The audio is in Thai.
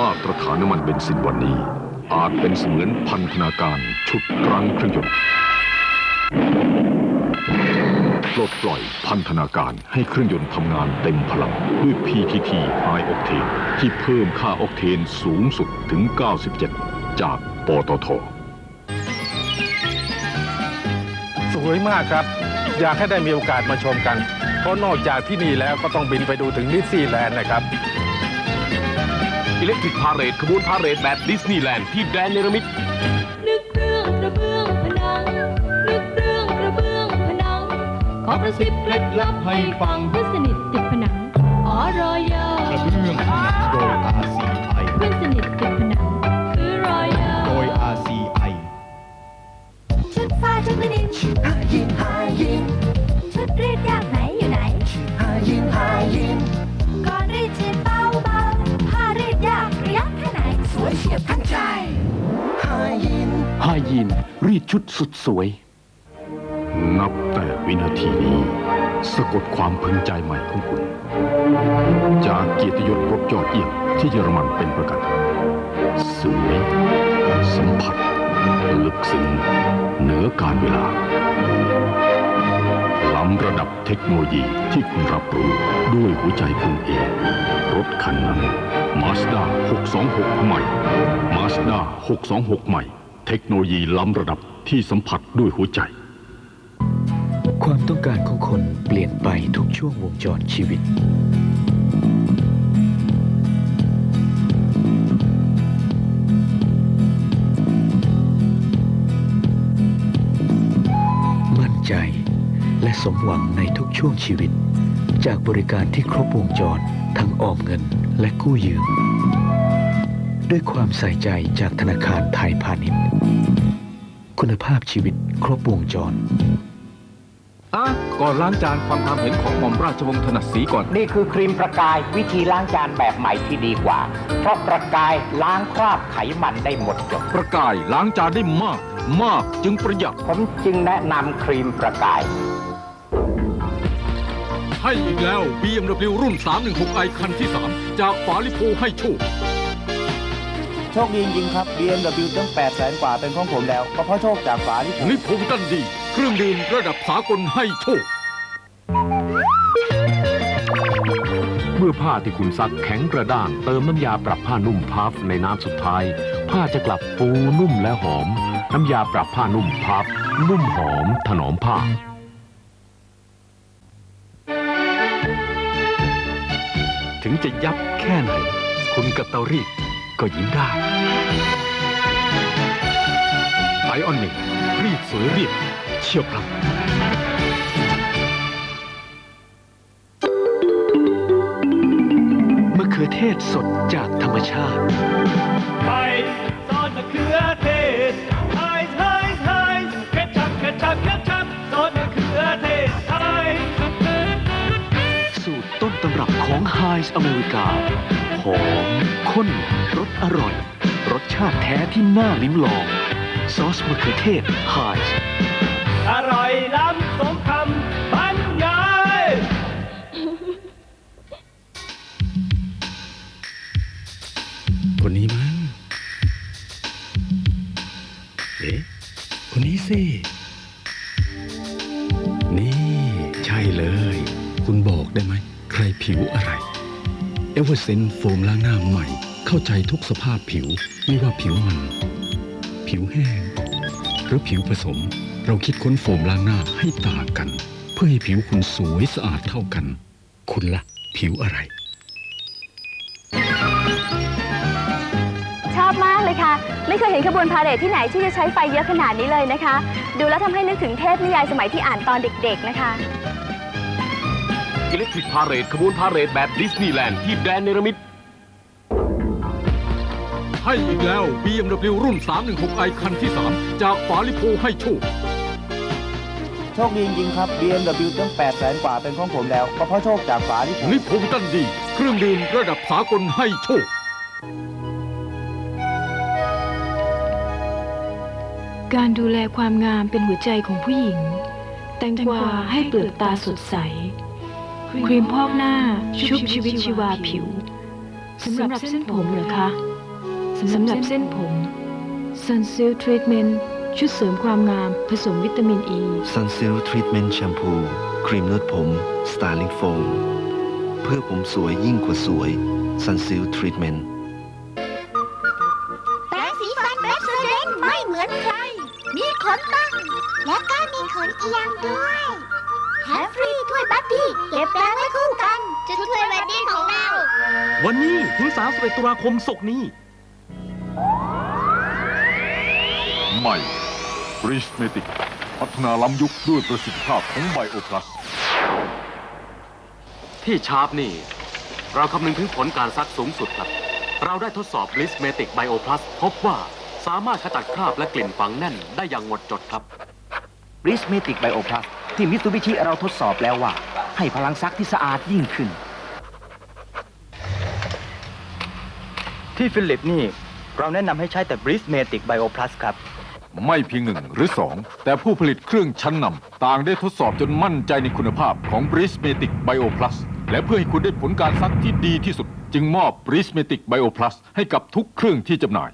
มาตรฐานซินวันนี้ อาจเป็นเสมือนพันธนาการชุดรั้งเครื่องยนต์ปลดปล่อยพันธนาการให้เครื่องยนต์ทำงานเต็มพลัง ด้วย PTT High Octane ที่เพิ่มค่าออกเทนสูงสุดถึง 97 จากปตท สวยมากครับ อยากให้ได้มีโอกาสมาชมกัน เพราะนอกจากที่นี่แล้วก็ต้องบินไปดูถึงนิสซีแลนด์นะครับ อิเล็กทริกพาเรดขบวนพาเรดแบบดิสนีย์แลนด์ที่แดนเนรมิตนึกเรื่องกระเบื้องผนังนึกเรื่องกระเบื้องผนัง ขอกระซิบเคล็ดลับให้ฟังเพื่อนสนิทติดผนังอ๋อรอยยากระเบื้องผนังโดย RCI ยินฮายีนรีดชุดสุดสวย นับแต่วินาทีนี้ สะกดความพึงใจใหม่ของคุณ จากเกียรติยศรบยอดเยี่ยมที่เยอรมันเป็นประกันสวยสัมผัส ลึกซึ้งเหนือการเวลา ล้ำระดับเทคโนโลยีที่คุณรับรู้ด้วยหัวใจคุณเอง รถคันนั้น Mazda 626 ใหม่ Mazda 626 ใหม่ เทคโนโลยีล้ำระดับที่สัมผัสด้วยหัวใจ ความต้องการของคนเปลี่ยนไปทุกช่วงวงจรชีวิต มั่นใจและสมหวังในทุกช่วงชีวิต จากบริการที่ครบวงจรทั้งออมเงินและกู้ยืม ด้วยความใส่ใจจากธนาคารไทยพาณิชย์ คุณภาพชีวิตครบวงจร อะก่อนล้างจานฟังความเห็นของหม่อมราชวงศ์ถนัดสีก่อน นี่คือครีมประกายวิธีล้างจานแบบใหม่ที่ดีกว่า เพราะประกายล้างคราบไขมันได้หมดจด ประกายล้างจานได้มาก มากจึงประหยัด ผมจึงแนะนำครีมประกาย ให้อีกแล้ว BMW รุ่น 316i คันที่ 3 จากฝาลิโพให้โชค โชคดีจริงๆครับ BMW ตั้ง8 0 0แสนกว่าเป็นของผมแล้ว ก็เพราะโชคจากฝาที่ผมลิโพตันดี เครื่องดื่มระดับสากลให้โชค เมื่อผ้าที่คุณซักแข็งกระด้างเติมน้ำยาปรับผ้านุ่มพัฟในน้ำสุดท้าย ผ้าจะกลับฟูนุ่มและหอม น้ำยาปรับผ้านุ่มพัฟนุ่มหอมถนอมผ้าถึงจะยับแค่ไหน คุณกัตเตอรี่ ก็ยิ้มได้ไอออนหนึ่งรีดสวยเรียบเชี่ยวพลังมะเขือเทศสดจากธรรมชาติไทยซอนมะเขือเทศ ของ h i ์อเมริกาหอมข้นรสอร่อย รสชาติแท้ที่น่าลิ้มลอง ซอสมะเขือเทศ h i ์อร่อยล้ำสมคำบรรยายคนนี้มั้งเอ๊ะคนนี้สิ นี่ใช่เลย คุณบอกได้ไหม ใครผิว เอเวอร์เซนโฟมล้างหน้าใหม่ เข้าใจทุกสภาพผิวไม่ว่าผิวมัน ผิวแห้ง หรือผิวผสม เราคิดค้นโฟมล้างหน้าให้ต่างกัน เพื่อให้ผิวคุณสวยสะอาดเท่ากัน คุณละ่ะ ผิวอะไร ชอบมากเลยค่ะ ไม่เคยเห็นขบวนพาเหรดที่ไหนที่จะใช้ไฟเยอะขนาดนี้เลยนะคะ ดูแล้วทำให้นึกถึงเทพนิยายสมัยที่อ่านตอนเด็กๆนะคะ อิเล็กทริกพาเรดขบวนพาเรดแบบดิสนีย์แลนด์ที่แดนเนรมิตให้อีกแล้ว BMW รุ่น 316i คันที่ 3 จากฝาลิโพให้โชคโชคดีจริงๆครับ BMW ตั้ง8 0 0แสนกว่าเป็นของผมแล้ว ก็เพราะโชคจากฝาที่ผมลิโพตันดี เครื่องดื่มระดับสากลให้โชค การดูแลความงามเป็นหัวใจของผู้หญิง แตงกวาให้เปลือกตาสดใส ครีมพอกหน้า ชุบชีวิตชีวาผิวสำหรับเส้นผมเหรอคะสำหรับเส้นผม Sunsilk Treatment ชุดเสริมความงามผสมวิตามินอ e. ี Sunsilk Treatment Shampoo ครีมนวดผม Styling Foam เพื่อผมสวยยิ่งกว่าสวย Sunsilk Treatment แปรงสีฟันเบสเดนไม่เหมือนใคร มีขนตั้งและก็มีขนเอียงด้วย แถมฟรีถ้วยบัดดี้เก็บแปรงไว้คู่กันจะถ้วยบัดดี้ของเรา วันนี้ถึง31ตุลาคมศกนี้ ใหม่บริชเมติก พัฒนาล้ำยุคด้วยประสิทธิภาพของไบโอพลัส ที่ชาร์ปนี่ เราคำนึงถึงผลการซักสูงสุดครับ เราได้ทดสอบ b l i s m a t i c Bio Plus พบว่าสามารถขจัดคราบและกลิ่นฝังแน่นได้อย่างหมดจดครับบริสเมติกไบโอพลัส ที่มิตซูบิชิเราทดสอบแล้วว่า ให้พลังซักที่สะอาดยิ่งขึ้น ที่ฟิลิปนี่ เราแนะนำให้ใช้แต่ Brismatic Bio Plus ครับ ไม่เพียงหนึ่งหรือสอง แต่ผู้ผลิตเครื่องชั้นนำต่างได้ทดสอบจนมั่นใจในคุณภาพของ b r i s m a t i c Bio Plus และเพื่อให้คุณได้ผลการซักที่ดีที่สุด จึงมอบ b r i s m a t i c Bio Plus ให้กับทุกเครื่องที่จำหน่าย